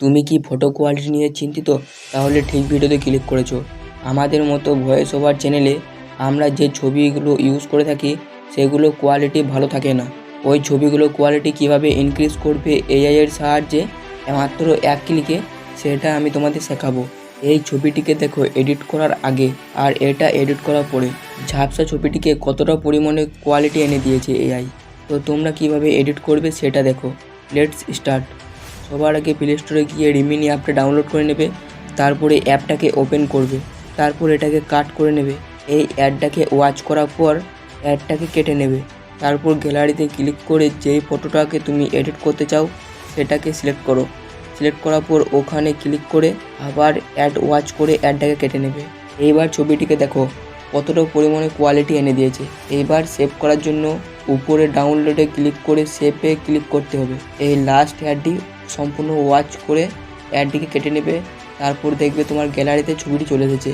তুমি কি photo quality নিয়ে চিন্তিত? তাহলে ঠিক ভিডিওতে ক্লিক করেছ। আমাদের মতো ভয়েস ওভার চ্যানেলে আমরা যে ছবিগুলো ইউজ করে থাকি, সেগুলো কোয়ালিটি ভালো থাকে না। ওই ছবিগুলো কোয়ালিটি কীভাবে ইনক্রিজ করবে এআই এর সাহায্যে? মাত্র এক ক্লিকে সেটা আমি তোমাদের শেখাবো। এই ছবিটিকে দেখো এডিট করার আগে আর এটা এডিট করার পরে। ঝাপসা ছবিটিকে কতটা পরিমাণে কোয়ালিটি এনে দিয়েছে এআই তো তোমরা কীভাবে এডিট করবে সেটা দেখো। লেটস স্টার্ট সবার আগে প্লে স্টোরে গিয়ে রিমিনি অ্যাপটা ডাউনলোড করে নেবে, তারপরে অ্যাপটাকে ওপেন করবে, তারপর এটাকে কাট করে নেবে। এই অ্যাডটাকে ওয়াচ করার পর অ্যাডটাকে কেটে নেবে। তারপর গ্যালারিতে ক্লিক করে যেই ফটোটাকে তুমি এডিট করতে চাও, সেটাকে সিলেক্ট করো। সিলেক্ট করার পর ওখানে ক্লিক করে আবার অ্যাড ওয়াচ করে অ্যাডটাকে কেটে নেবে। এইবার ছবিটিকে দেখো। কতটা পরিমাণে কোয়ালিটি এনে দিয়েছে। এইবার সেভ করার জন্য উপরে ডাউনলোডে ক্লিক করে সেভে ক্লিক করতে হবে। এই লাস্ট অ্যাডটি সম্পূর্ণ ওয়াচ করে অ্যাডটিকে কেটে নেবে। তারপর দেখবে তোমার গ্যালারিতে ছবিটি চলে এসেছে।